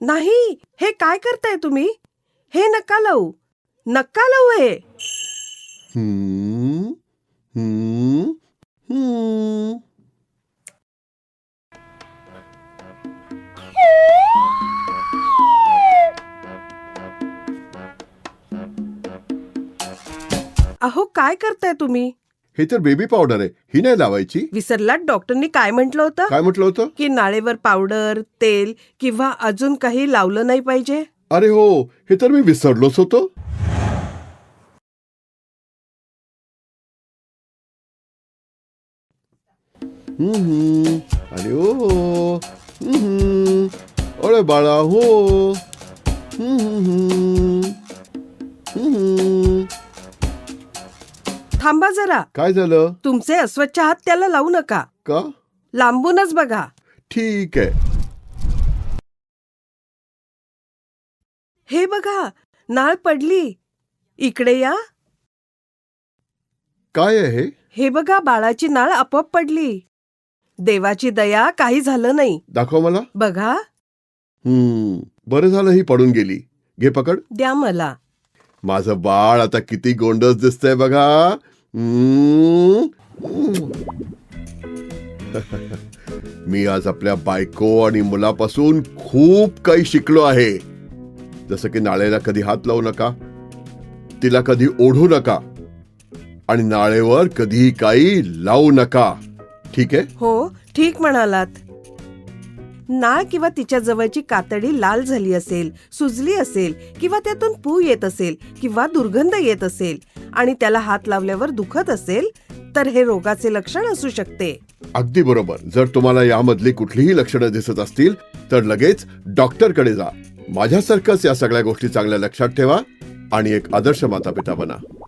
नाही हे काय करताय तुम्ही? हे नका लावू. नका लावू हे. हम्म, हम्म, अहो काय करताय तुम्ही? हे तर बेबी पावडर आहे. ही नाही लावायची. विसरलात? डॉक्टरनी काय म्हटलं होतं? काय म्हटलं होतं? की नाळेवर पावडर तेल किंवा अजून काही लावलं नाही पाहिजे? अरे हो हे तर मी विसरलोच होतो. हम्म, अरे ओ हम्म, अरे बाळा हो. हम्म, हम्म. थांबा जरा. काय झालं? तुमचे अस्वच्छ हात त्याला लावू नका. का? लांबूनच बघा. ठीक आहे. हे बघा नाळ पडली. इकडे या. काय आहे? हे? हे बघा बाळाची नाळ आपोआप पडली. देवाची दया काही झालं नाही. दाखव मला. बघा. हम्म बरं झालं ही पडून गेली. घे पकड. द्या मला. माझं बाळ आता किती गोंडस दिसतंय बघा. मी आज आपल्या बायको आणि मुलापासून खूप काही शिकलो आहे. जसं की नाळेला कधी हात लावू नका तिला कधी ओढू नका आणि नाळेवर कधी काही लावू नका. ठीक आहे? हो ठीक म्हणालात. नाळ किंवा तिच्या जवळची कातडी लाल झाली असेल सुजली असेल किंवा त्यातून पू येत असेल किंवा दुर्गंध येत असेल आणि त्याला हात लावल्यावर दुखत असेल तर हे रोगाचे लक्षण असू शकते. अगदी बरोबर. जर तुम्हाला यामधली कुठलीही लक्षणं दिसत असतील तर लगेच डॉक्टरकडे जा. माझ्यासारखंच या सगळ्या गोष्टी चांगल्या लक्षात ठेवा आणि एक आदर्श माता पिता बना.